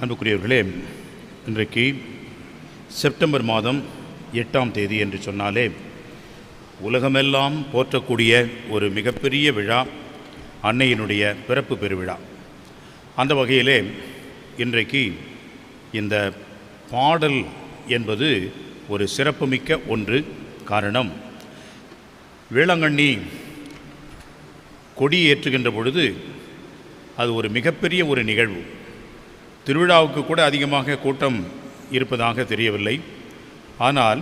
அன்புக்குரியவர்களே இன்றைக்கு செப்டம்பர் மாதம் எட்டாம் தேதி என்று சொன்னாலே உலகமெல்லாம் போற்றக்கூடிய ஒரு மிகப்பெரிய விழா அன்னையினுடைய பிறப்பு பெருவிழா. அந்த வகையிலே இன்றைக்கு இந்த பாடல் என்பது ஒரு சிறப்புமிக்க ஒன்று காரணம் வேளாங்கண்ணி கொடி ஏற்றுகின்ற பொழுது அது ஒரு மிகப்பெரிய ஒரு நிகழ்வு. திருவிழாவுக்கு கூட அதிகமாக கூட்டம் இருப்பதாக தெரியவில்லை. ஆனால்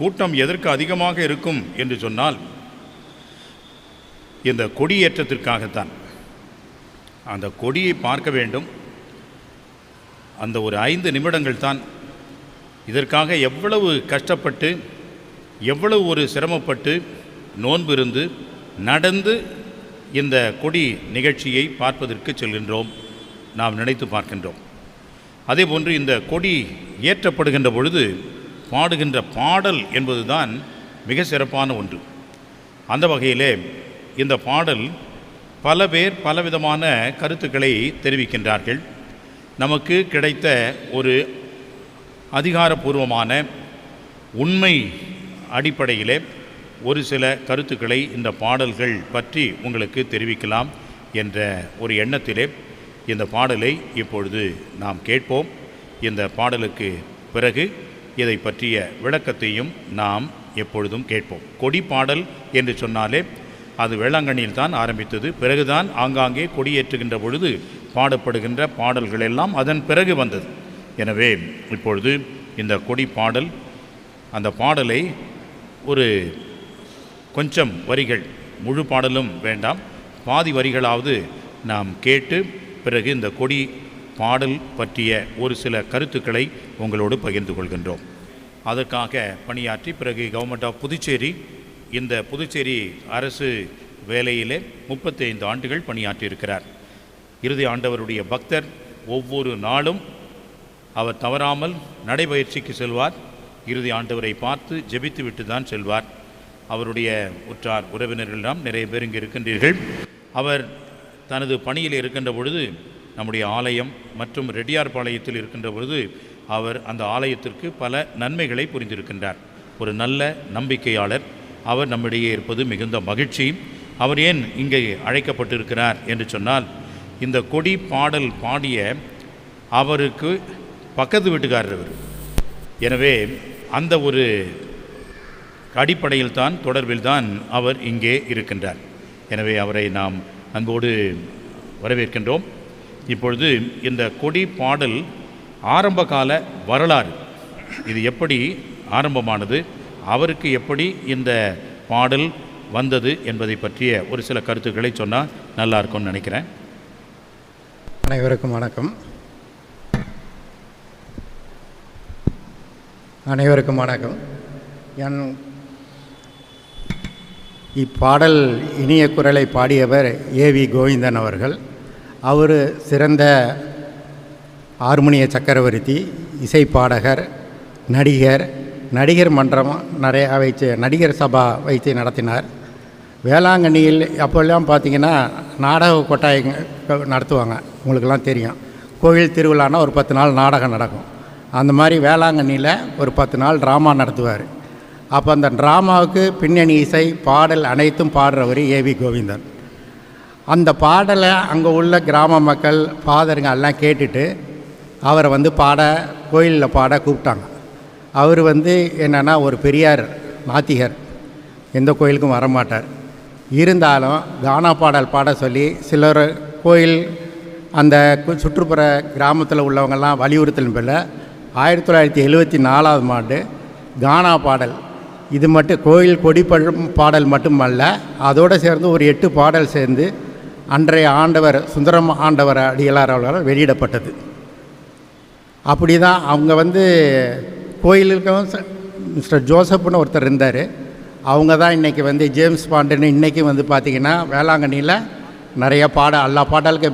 கூட்டம் எதற்கு அதிகமாக இருக்கும் என்று சொன்னால் இந்த கொடியேற்றத்திற்காகத்தான். அந்த கொடியை பார்க்க வேண்டும். அந்த ஒரு ஐந்து நிமிடங்கள் தான் இதற்காக எவ்வளவு கஷ்டப்பட்டு எவ்வளவு ஒரு சிரமப்பட்டு நோன்பு இருந்து நடந்து இந்த கொடி நிகழ்ச்சியை பார்ப்பதற்கு செல்கின்றோம். நாம் நினைத்து பார்க்கின்றோம். அதே போன்று இந்த கொடி ஏற்றப்படுகின்ற பொழுது பாடுகின்ற பாடல் என்பதுதான் மிக சிறப்பான ஒன்று. அந்த வகையிலே இந்த பாடல் பல பேர் பலவிதமான கருத்துக்களை தெரிவிக்கின்றார்கள். நமக்கு கிடைத்த ஒரு அதிகாரப்பூர்வமான உண்மை அடிப்படையிலே ஒரு சில கருத்துக்களை இந்த பாடல்கள் பற்றி உங்களுக்கு தெரிவிக்கலாம் என்ற ஒரு எண்ணத்திலே இந்த பாடலை இப்பொழுது நாம் கேட்போம். இந்த பாடலுக்கு பிறகு இதை பற்றிய விளக்கத்தையும் நாம் எப்பொழுதும் கேட்போம். கொடி பாடல் என்று சொன்னாலே அது வேளாங்கண்ணியில் தான் ஆரம்பித்தது. பிறகுதான் ஆங்காங்கே கொடியேற்றுகின்ற பொழுது பாடப்படுகின்ற பாடல்கள் எல்லாம் அதன் பிறகு வந்தது. எனவே இப்பொழுது இந்த கொடி பாடல் அந்த பாடலை ஒரு கொஞ்சம் வரிகள் முழு பாடலும் வேண்டாம். பாதி வரிகளாவது நாம் கேட்டு பிறகு இந்த கொடி பாடல் பற்றிய ஒரு சில கருத்துக்களை உங்களோடு பகிர்ந்து கொள்கின்றோம். அதற்காக பணியாற்றி பிறகு கவர்மெண்ட் ஆஃப் புதுச்சேரி இந்த புதுச்சேரி அரசு வேலையிலே முப்பத்தைந்து ஆண்டுகள் பணியாற்றியிருக்கிறார். இறுதி ஆண்டவருடைய பக்தர் ஒவ்வொரு நாளும் அவர் தவறாமல் நடைபயிற்சிக்கு செல்வார். இறுதி ஆண்டவரை பார்த்து ஜெபித்து விட்டு தான் செல்வார். அவருடைய உற்றார் உறவினர்களிடம் நிறைய பேர் இங்கே இருக்கின்றீர்கள். அவர் தனது பணியில் இருக்கின்ற பொழுது நம்முடைய ஆலயம் மற்றும் ரெட்டியார்பாளையத்தில் இருக்கின்ற பொழுது அவர் அந்த ஆலயத்திற்கு பல நன்மைகளை புரிந்திருக்கின்றார். ஒரு நல்ல நம்பிக்கையாளர். அவர் நம்மிடையே இருப்பது மிகுந்த மகிழ்ச்சி. அவர் ஏன் இங்கே அழைக்கப்பட்டிருக்கிறார் என்று சொன்னால் இந்த கொடி பாடல் பாடிய அவருக்கு பக்கத்து வீட்டுக்காரர் அவர். எனவே அந்த ஒரு அடிப்படையில்தான் தொடர்பில்தான் அவர் இங்கே இருக்கின்றார். எனவே அவரை நாம் அன்போடு வரவேற்கின்றோம். இப்பொழுது இந்த கொடி பாடல் ஆரம்பகால வரலாறு. இது எப்படி ஆரம்பமானது? அவருக்கு எப்படி இந்த பாடல் வந்தது என்பதை பற்றிய ஒரு சில கருத்துக்களை சொன்னால் நல்லா இருக்கும்னு நினைக்கிறேன். அனைவருக்கும் வணக்கம். அனைவருக்கும் வணக்கம். என் இப்பாடல் இனிய குரலை பாடியவர் ஏவி கோவிந்தன் அவர்கள். அவர் சிறந்த ஹார்மோனிய சக்கரவர்த்தி இசைப்பாடகர் நடிகர் நடிகர் மன்றம் நிறையா வைத்து நடிகர் சபா வைத்து நடத்தினார். வேளாங்கண்ணியில் அப்போல்லாம் பார்த்தீங்கன்னா நாடக கொட்டாயங்க நடத்துவாங்க. உங்களுக்கெல்லாம் தெரியும். கோவில் திருவிழான்னா ஒரு பத்து நாள் நாடகம் நடக்கும். அந்த மாதிரி வேளாங்கண்ணியில் ஒரு பத்து நாள் ட்ராமா நடத்துவார். அப்போ அந்த ட்ராமாவுக்கு பின்னணி இசை பாடல் அனைத்தும் பாடுறவர் ஏவி கோவிந்தன். அந்த பாடலை அங்கே உள்ள கிராம மக்கள் ஃபாதருங்க எல்லாம் கேட்டுட்டு அவரை வந்து பாட கோயிலில் பாட கூப்பிட்டாங்க. அவர் வந்து என்னென்னா ஒரு பெரியார் நாத்திகர் எந்த கோயிலுக்கும் வரமாட்டார். இருந்தாலும் கானா பாடல் பாட சொல்லி சிலர் கோயில் அந்த கு- சுற்றுப்புற கிராமத்தில் உள்ளவங்கெல்லாம் வலியுறுத்தலும் பிள்ளை ஆயிரத்தி தொள்ளாயிரத்தி எழுபத்தி நாலாவது ஆண்டு கானா பாடல் இது மட்டும் கோயில் கொடி பழம் பாடல் மட்டுமல்ல அதோடு சேர்ந்து ஒரு எட்டு பாடல் சேர்ந்து அன்றைய ஆண்டவர் சுந்தரம் ஆண்டவர் அடிகளார் அவர்களால் வெளியிடப்பட்டது. அப்படி தான் அவங்க வந்து கோயிலுக்கும் மிஸ்டர் ஜோசப்னு ஒருத்தர் இருந்தார். அவங்க தான் இன்றைக்கி வந்து ஜேம்ஸ் பாண்டுன்னு இன்றைக்கும் வந்து பார்த்திங்கன்னா வேளாங்கண்ணியில் நிறைய பாட எல்லா பாடலுக்கு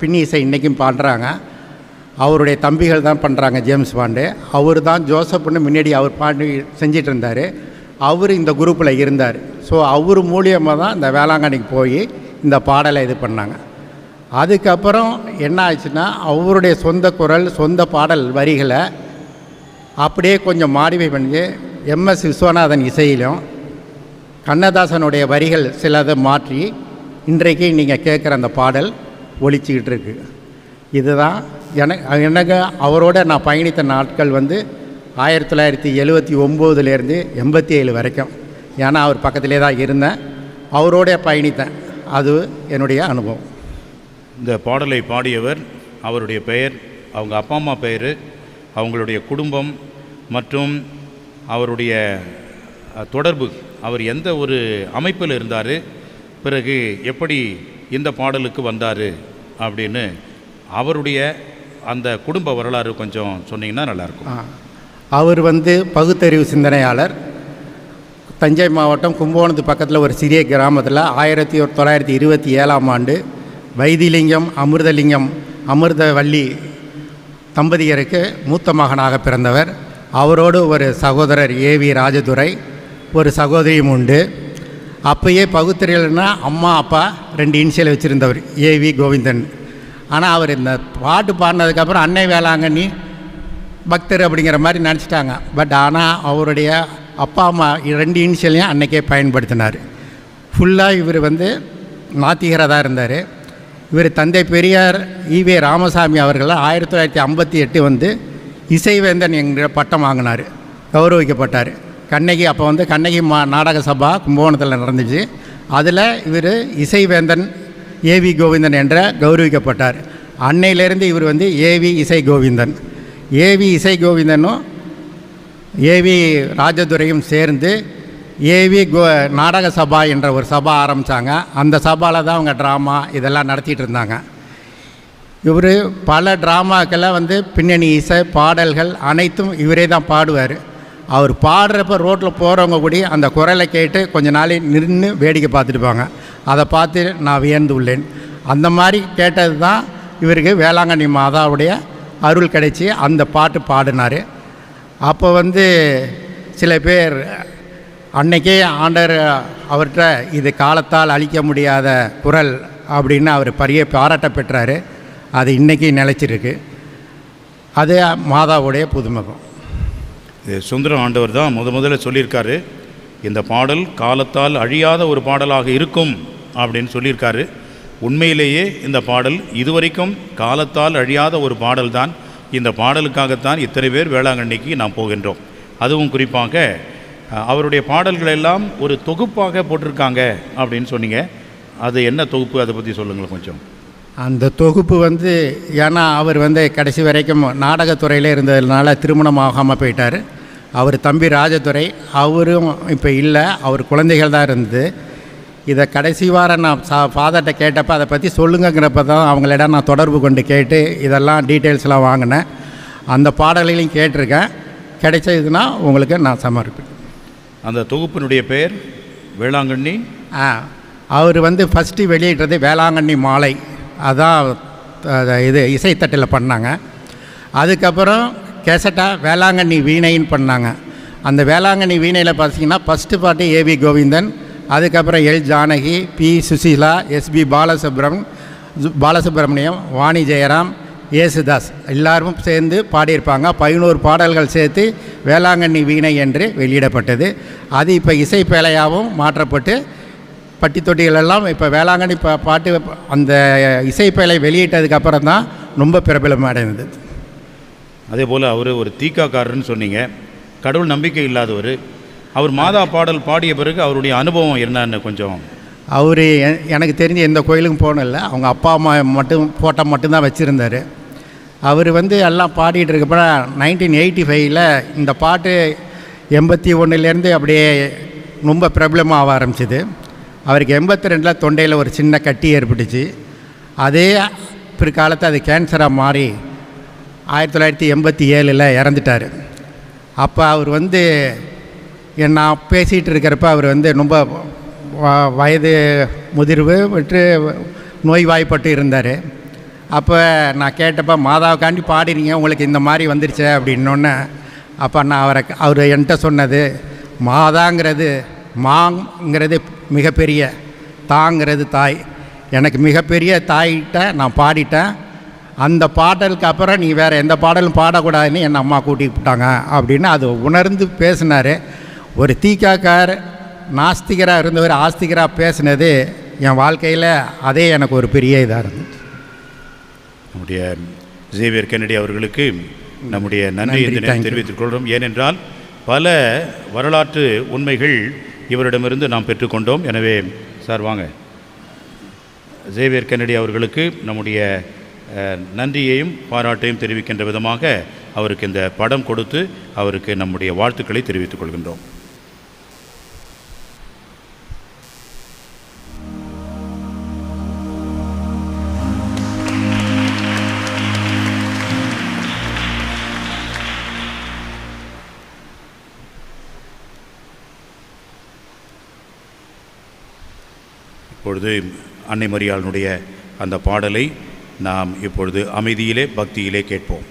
பின்னி இசை இன்றைக்கும் பாடுறாங்க. அவருடைய தம்பிகள் தான் பண்ணுறாங்க ஜேம்ஸ் பாண்டு அவர் தான் ஜோசப்னு முன்னாடி அவர் பாடி செஞ்சிட்டு இருந்தார். அவர் இந்த குரூப்பில் இருந்தார். ஸோ அவர் மூலியமாக தான் இந்த வேளாங்கண்ணிக்கு போய் இந்த பாடலை இது பண்ணாங்க. அதுக்கப்புறம் என்ன ஆச்சுன்னா அவருடைய சொந்த குரல் சொந்த பாடல் வரிகளை அப்படியே கொஞ்சம் மாடிஃபை பண்ணி எம்எஸ் விஸ்வநாதன் இசையிலும் கண்ணதாசனுடைய வரிகள் சிலதை மாற்றி இன்றைக்கு நீங்கள் கேட்குற அந்த பாடல் ஒழிச்சிக்கிட்டு இருக்கு. இதுதான் எனக்கு எனக்கு அவரோட நான் பயணித்த நாட்கள் வந்து ஆயிரத்தி தொள்ளாயிரத்தி எழுவத்தி ஒம்போதுலேருந்து எண்பத்தி ஏழு வரைக்கும். ஏன்னா அவர் பக்கத்திலே தான் இருந்தேன். அவரோட பயணித்தேன். அது என்னுடைய அனுபவம். இந்த பாடலை பாடியவர் அவருடைய பெயர் அவங்க அப்பா அம்மா பெயர் அவங்களுடைய குடும்பம் மற்றும் அவருடைய தொடர்பு அவர் எந்த ஒரு அமைப்பில் இருந்தார் பிறகு எப்படி இந்த பாடலுக்கு வந்தார் அப்படின்னு அவருடைய அந்த குடும்ப வரலாறு கொஞ்சம் சொன்னீங்கன்னா நல்லாயிருக்கும். அவர் வந்து பகுத்தறிவு சிந்தனையாளர். தஞ்சை மாவட்டம் கும்பகோணத்து பக்கத்தில் ஒரு சிறிய கிராமத்தில் ஆயிரத்தி தொள்ளாயிரத்தி இருபத்தி ஏழாம் ஆண்டு வைத்திலிங்கம் அமிர்தலிங்கம் அமிர்தவள்ளி தம்பதியருக்கு மூத்த மகனாக பிறந்தவர். அவரோடு ஒரு சகோதரர் ஏவி ராஜதுரை ஒரு சகோதரியும் உண்டு. அப்பயே பகுத்தறிவுனா அம்மா அப்பா ரெண்டு இனிஷியல் வச்சுருந்தவர் ஏவி கோவிந்தன். ஆனால் அவர் இந்த பாட்டு பாடினதுக்கப்புறம் அன்னை வேளாங்கண்ணி பக்தர் அப்படிங்கிற மாதிரி நினச்சிட்டாங்க. பட் ஆனால் அவருடைய அப்பா அம்மா ரெண்டு இனிஷியலையும் அன்னைக்கே பயன்படுத்தினார். ஃபுல்லாக இவர் வந்து நாத்திகராக இருந்தார். இவர் தந்தை பெரியார் ஈவே ராமசாமி அவர்கள் ஆயிரத்தி தொள்ளாயிரத்தி ஐம்பத்தி எட்டு வந்து இசைவேந்தன் என்கிற பட்டம் வாங்கினார். கௌரவிக்கப்பட்டார். கண்ணகி அப்போ வந்து கண்ணகி மா நாடக சபா கும்பகோணத்தில் நடந்துச்சு. அதில் இவர் இசைவேந்தன் ஏவி கோவிந்தன் என்ற கௌரவிக்கப்பட்டார். அன்னையிலேருந்து இவர் வந்து ஏவி இசை கோவிந்தன் ஏவி இசை கோவிந்தனும் ஏவி ராஜதுரையும் சேர்ந்து ஏவி கோ நாடக சபா என்ற ஒரு சபா ஆரம்பித்தாங்க அந்த சபாவில் தான் அவங்க ட்ராமா இதெல்லாம் நடத்திட்டு இருந்தாங்க. இவர் பல ட்ராமாக்களை வந்து பின்னணி இசை பாடல்கள் அனைத்தும் இவரே தான் பாடுவார். அவர் பாடுறப்ப ரோட்டில் போகிறவங்க கூட அந்த குரலை கேட்டு கொஞ்ச நாளே நின்று வேடிக்கை பார்த்துட்டுப்பாங்க அதை பார்த்து நான் வியந்து உள்ளேன். அந்த மாதிரி கேட்டது தான் இவருக்கு வேளாங்கண்ணி மாதாவுடைய அருள் கிடைச்சி அந்த பாட்டு பாடினார். அப்போ வந்து சில பேர் அன்னைக்கே ஆண்டர் அவர்கிட்ட இது காலத்தால் அழிக்க முடியாத குரல் அப்படின்னு அவர் பரிய பாராட்ட பெற்றார். அது இன்றைக்கி நிலைச்சிருக்கு. அது மாதாவுடைய புதுமுகம். இது சுந்தரம் ஆண்டவர் தான் முத முதல்ல சொல்லியிருக்காரு. இந்த பாடல் காலத்தால் அழியாத ஒரு பாடலாக இருக்கும் அப்படின்னு சொல்லியிருக்காரு. உண்மையிலேயே இந்த பாடல் இதுவரைக்கும் காலத்தால் அழியாத ஒரு பாடல்தான். இந்த பாடலுக்காகத்தான் இத்தனை பேர் வேளாங்கண்ணிக்கு நாம் போகின்றோம். அதுவும் குறிப்பாக அவருடைய பாடல்கள் எல்லாம் ஒரு தொகுப்பாக போட்டிருக்காங்க அப்படின்னு சொன்னீங்க. அது என்ன தொகுப்பு? அதை பற்றி சொல்லுங்கள் கொஞ்சம். அந்த தொகுப்பு வந்து ஏன்னா அவர் வந்து கடைசி வரைக்கும் நாடகத்துறையில் இருந்ததுனால திருமணம் ஆகாமல் போயிட்டார். அவர் தம்பி ராஜதுரை அவரும் இப்போ இல்லை அவர் குழந்தைகள் தான் இருந்தது. இதை கடைசி வாரம் நான் சா ஃபாதர்கிட்ட கேட்டப்போ அதை பற்றி சொல்லுங்கங்கிறப்ப தான் அவங்களிடம் நான் தொடர்பு கொண்டு கேட்டு இதெல்லாம் டீட்டெயில்ஸ்லாம் வாங்கினேன். அந்த பாடல்களையும் கேட்டிருக்கேன். கிடைச்சதுன்னா உங்களுக்கு நான் சமர்ப்பிப்பேன் அந்த தொகுப்பினுடைய பெயர்? வேளாங்கண்ணி? ஆ அவர் வந்து ஃபஸ்ட்டு வெளியிட்டது வேளாங்கண்ணி மாலை. அதான் இது இசைத்தட்டில் பண்ணாங்க. அதுக்கப்புறம் கேசட்டா வேளாங்கண்ணி வீணைன்னு பண்ணாங்க. அந்த வேளாங்கண்ணி வீணையில் பார்த்தீங்கன்னா ஃபஸ்ட்டு பாட்டு ஏவி கோவிந்தன் அதுக்கப்புறம் L Janaki P Susheela S P பாலசுப்ரம் Balasubrahmanyam Vani Jayaram Yesudas. எல்லாரும் சேர்ந்து பாடியிருப்பாங்க. பதினோரு பாடல்கள் சேர்த்து வேளாங்கண்ணி வீணை என்று வெளியிடப்பட்டது. அது இப்போ இசைப்பேலையாகவும் மாற்றப்பட்டு பட்டித்தொட்டிகளெல்லாம் இப்போ வேளாங்கண்ணி பா பாட்டு அந்த இசை வெளியிட்டதுக்கு வெளியிட்டதுக்கப்புறம் தான் ரொம்ப பிரபலம் அடைந்தது அதே போல் அவர் ஒரு தீக்காக்காரர்னு சொன்னீங்க. கடவுள் நம்பிக்கை இல்லாதவர். அவர் மாதா பாடல் பாடிய பிறகு அவருடைய அனுபவம் என்னன்னு கொஞ்சம் அவர் எனக்கு தெரிஞ்ச எந்த கோயிலுக்கும் போனதில்லை. அவங்க அப்பா அம்மா மட்டும் ஃபோட்டோ மட்டும்தான் வச்சுருந்தார். அவர் வந்து எல்லாம் பாடிட்டு இருக்கப்ப நைன்டீன் எயிட்டி ஃபைவ்ல இந்த பாட்டு எண்பத்தி ஒன்றுலேருந்து அப்படியே ரொம்ப பிரபலமாக ஆரம்பிச்சிது. அவருக்கு எண்பத்தி ரெண்டில் தொண்டையில் ஒரு சின்ன கட்டி ஏற்பட்டுச்சு. அதே பிற்காலத்தை அது கேன்சராக மாறி ஆயிரத்தி தொள்ளாயிரத்தி எண்பத்தி ஏழில் இறந்துட்டார். அப்போ அவர் வந்து நான் பேசிகிட்டு இருக்கிறப்ப அவர் வந்து ரொம்ப வ- வயது முதிர்வு விட்டு நோய்வாய்ப்பட்டு இருந்தார். அப்போ நான் கேட்டப்ப மாதாவுக்காண்டி பாடினீங்க உங்களுக்கு இந்த மாதிரி வந்துருச்சு அப்படின்னோடனே அப்போ நான் அவரை அவர் என்கிட்ட சொன்னது மாதாங்கிறது மாங்கிறது மிகப்பெரிய தாங்கிறது தாய். எனக்கு மிகப்பெரிய தாய்கிட்ட நான் பாடிட்டேன். அந்த பாடலுக்கு அப்புறம் நீ வேறு எந்த பாடலும் பாடக்கூடாதுன்னு என் அம்மா கூட்டிட்டு விட்டாங்க அப்படின்னு அது உணர்ந்து பேசினார். ஒரு தீக்காக்கார் நாஸ்திகராக இருந்தவர் ஆஸ்திகராக பேசினது என் வாழ்க்கையில் அதே எனக்கு ஒரு பெரிய இதாக இருந்துச்சு நம்முடைய ஜேவியர் கென்னடி அவர்களுக்கு நம்முடைய நன்றி நன்றி, இந்த thank you. தெரிவித்துக் கொள்கிறோம். ஏனென்றால் பல வரலாற்று உண்மைகள் இவரிடமிருந்து நாம் பெற்றுக்கொண்டோம் எனவே சார் வாங்க. ஜேவியர் கென்னடி அவர்களுக்கு நம்முடைய நன்றியையும் பாராட்டையும் தெரிவிக்கின்ற விதமாக அவருக்கு இந்த படம் கொடுத்து அவருக்கு நம்முடைய வாழ்த்துக்களை தெரிவித்துக் கொள்கின்றோம். இப்பொழுது அன்னை மரியாளனுடைய அந்த பாடலை நாம் இப்பொழுது அமைதியிலே பக்தியிலே கேட்போம்.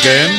again.